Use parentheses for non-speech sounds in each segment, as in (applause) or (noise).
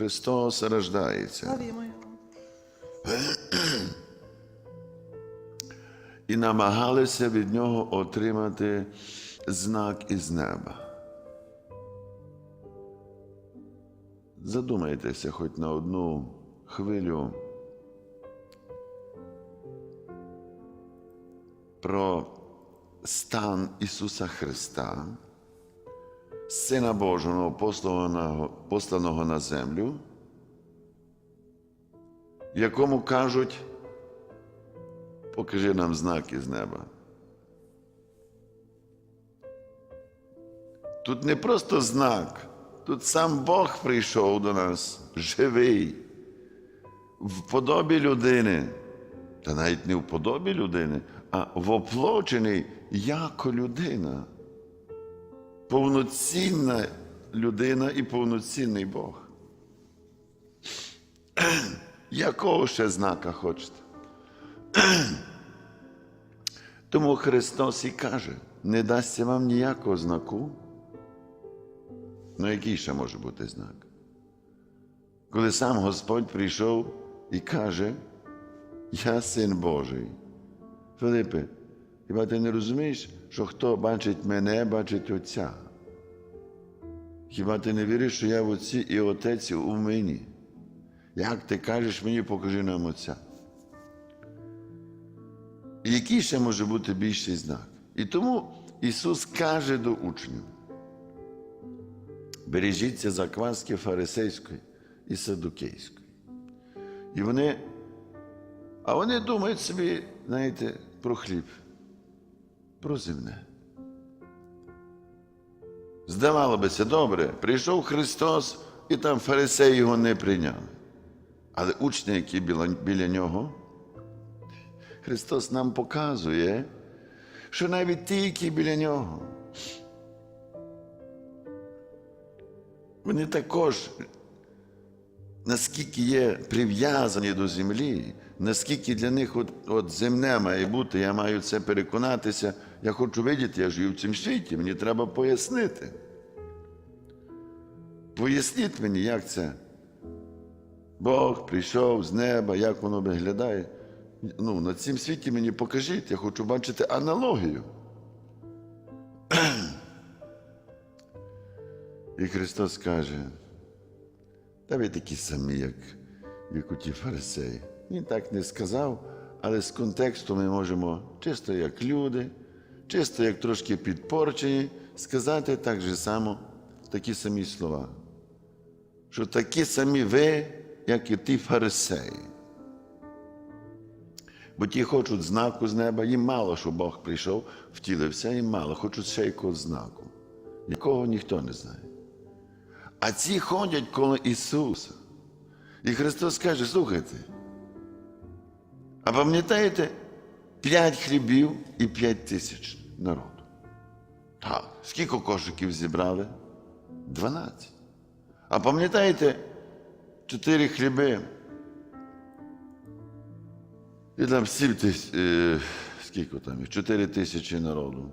Христос рождається. І намагалися від нього отримати знак із неба. Задумайтеся хоч на одну хвилю про стан Ісуса Христа, Сина Божого, посланого, на землю, якому кажуть, покажи нам знак із неба. Тут не просто знак, тут сам Бог прийшов до нас, живий, в подобі людини, та навіть не в подобі людини, а воплочений як людина. Повноцінна людина і повноцінний Бог. Якого ще знака хочете? Тому Христос і каже, не дасться вам ніякого знаку. Ну, який ще може бути знак? Коли сам Господь прийшов і каже, я син Божий. Филипе, хіба ти не розумієш, що хто бачить мене, бачить Отця? Хіба ти не віриш, що я в Отці і Отець у мені? Як ти кажеш мені, покажи нам Отця? І який ще може бути більший знак? І тому Ісус каже до учнів: бережіться закваски фарисейської і садукейської. І вони, а вони думають собі, знаєте, про хліб, про земне. Здавало би це добре, прийшов Христос, і там фарисеї його не прийняли. Але учні, які біля, біля нього, Христос нам показує, що навіть ті, які біля нього, вони також, наскільки є прив'язані до землі, наскільки для них от, от земне має бути, я маю це переконатися, я хочу видіти, я живу в цьому світі, мені треба пояснити. Поясніть мені, як це. Бог прийшов з неба, як воно виглядає. Ну, на цім світі мені покажіть, я хочу бачити аналогію. (clears throat) І Христос каже, та ви такі самі, як, як у ті фарисеї. Він так не сказав, але з контексту ми можемо, чисто як люди, чисто як трошки підпорчені, сказати так же само такі самі слова. Що такі самі ви, як і ті фарисеї. Бо ті хочуть знаку з неба, їм мало, що Бог прийшов, втілився, їм мало, хочуть ще якогось знаку, якого ніхто не знає. А ці ходять коло Ісуса. І Христос каже: слухайте, а пам'ятаєте п'ять хлібів і п'ять тисяч народу? Так, скільки кошиків зібрали? Дванадцять. А пам'ятаєте чотири хліби? І там сім тисяч, е, там їх? Чотири тисячі народу.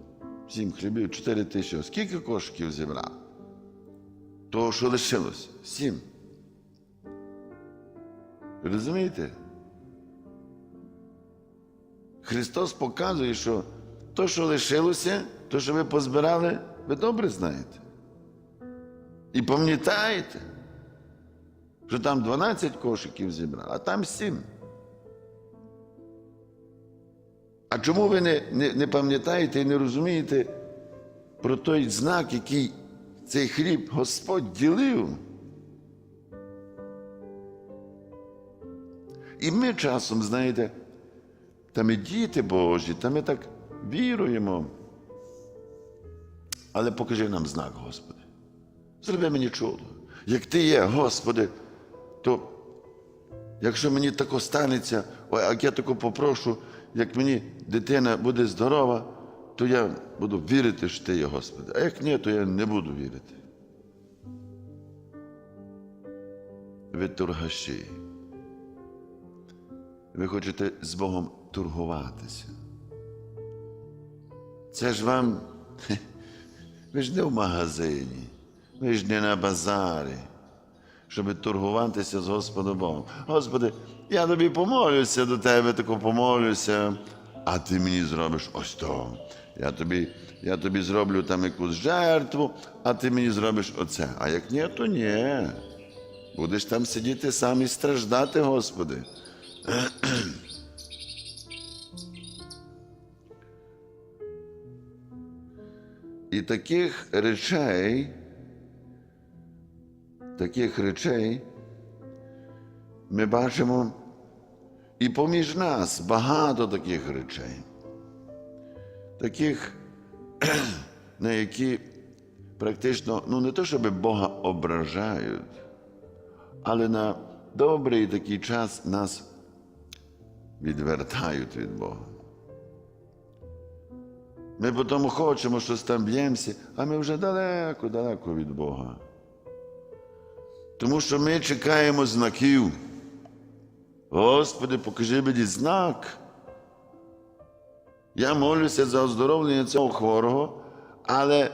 Сім хлібів, чотири тисячі. Скільки кошиків зібрав? Того, що лишилося? Сім. Ви Розумієте? Христос показує, що то, що лишилося, то, що ви позбирали, ви добре знаєте. І пам'ятаєте, що там 12 кошиків зібрали, а там 7. А чому ви не, не, не пам'ятаєте і не розумієте про той знак, який цей хліб Господь ділив? І ми часом, знаєте, та ми діти Божі, та ми так віруємо. Але покажи нам знак, Господи. Зроби мені чудо. Як ти є, Господи, то якщо мені тако станеться, ой, як я тако попрошу, як мені дитина буде здорова, то я буду вірити, що ти є, Господи. А як ні, то я не буду вірити. Ви торгаші. Ви хочете з Богом торгуватися. Це ж вам, ви ж не в магазині, ви ж не на базарі, щоб торгуватися з Господом Богом. Господи, я тобі помолюся до тебе, тако помолюся, а ти мені зробиш ось то. Я тобі, я тобі зроблю там якусь жертву, а ти мені зробиш оце. А як ні, то ні. Будеш там сидіти сам і страждати, Господи. (clears throat) І таких речей, таких речей ми бачимо і поміж нас багато таких речей, таких, (clears throat) на які практично, ну не то, щоб Бога ображають, але на добрий такий час нас відвертають від Бога. Ми потім хочемо щось там б'ємося, а ми вже далеко, далеко від Бога. Тому що ми чекаємо знаків. Господи, покажи мені знак. Я молюся за оздоровлення цього хворого, але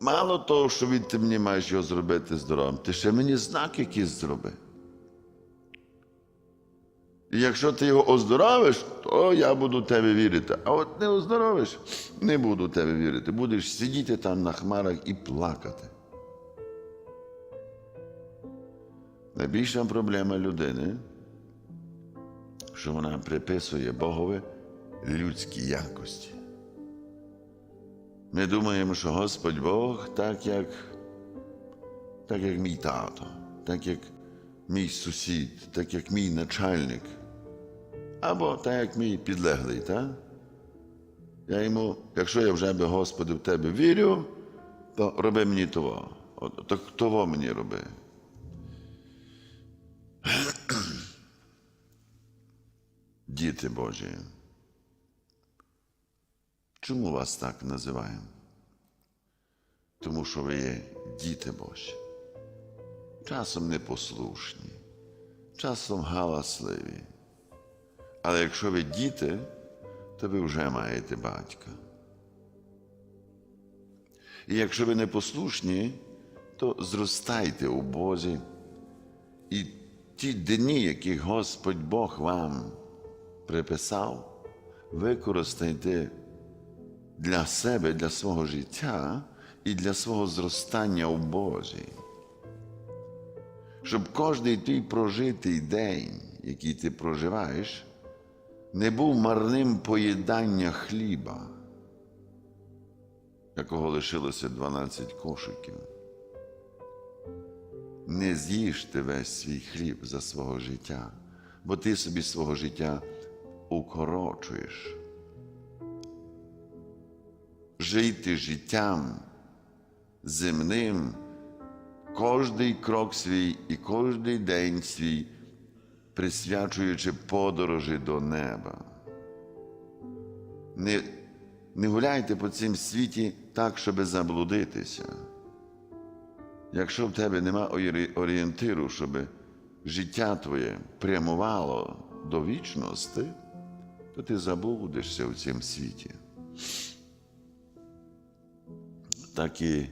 мало того, що від ти мені маєш його зробити здоровим, ти ще мені знак якийсь зроби. І якщо ти його оздоровиш, то я буду тебе вірити. А от не оздоровиш, не буду тебе вірити. Будеш сидіти там на хмарах і плакати. Найбільша проблема людини, що вона приписує Богові людські якості. Ми думаємо, що Господь Бог так як, так як мій тато, так як мій сусід, так як мій начальник, або так як мій підлеглий, так? Я йому, якщо я вже би, Господи, в тебе вірю, то роби мені того. От, так того мені роби. Діти Божі. Чому вас так називаємо? Тому що ви є діти Божі. Часом непослушні, часом галасливі. Але якщо ви діти, то ви вже маєте батька. І якщо ви непослушні, то зростайте у Бозі. І ті дні, які Господь Бог вам приписав, використайте для себе, для свого життя і для свого зростання у Божі. Щоб кожний твій прожитий день, який ти проживаєш, не був марним поїдання хліба, якого лишилося 12 кошиків. Не з'їжте весь свій хліб за свого життя, бо ти собі свого життя укорочуєш. Жийте життям земним, кожний крок свій і кожний день свій, присвячуючи подорожі до неба. Не, не гуляйте по цім світі так, щоб заблудитися. Якщо в тебе нема орієнтиру, щоб життя твоє прямувало до вічності, то ти забудешся в цьому світі. Так і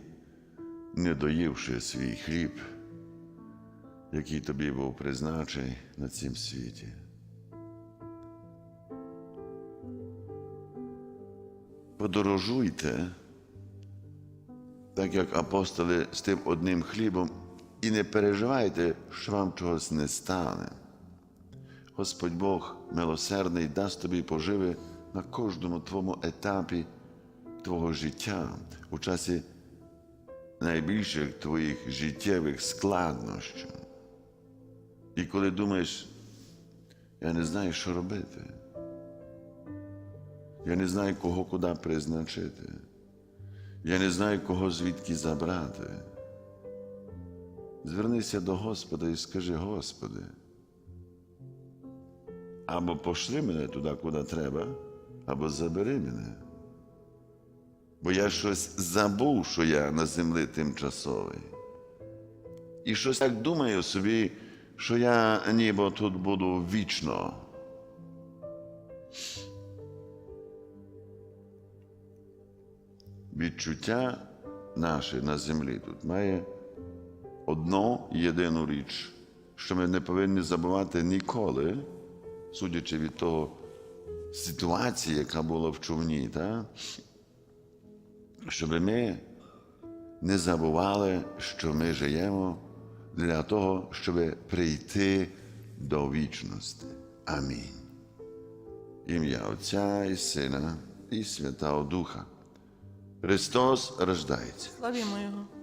не доївши свій хліб, який тобі був призначений на цім світі. Подорожуйте, так як апостоли з тим одним хлібом, і не переживайте, що вам чогось не стане. Господь Бог милосердний дасть тобі поживи на кожному твоєму етапі твого життя у часі найбільших твоїх життєвих складнощів. І коли думаєш, я не знаю, що робити, я не знаю, кого куди призначити, я не знаю, кого звідки забрати. Звернися до Господа і скажи, Господи, або пошли мене туди, куди треба, або забери мене. Бо я щось забув, що я на землі тимчасовий. І щось так думаю собі, що я ніби тут буду вічно. Відчуття наше на землі тут має одну єдину річ, що ми не повинні забувати ніколи, судячи від того ситуації, яка була в човні, та? Щоб ми не забували, що ми живемо для того, щоб прийти до вічності. Амінь. Ім'я Отця і Сина і Святого Духа. Христос рождається. Славімо Його.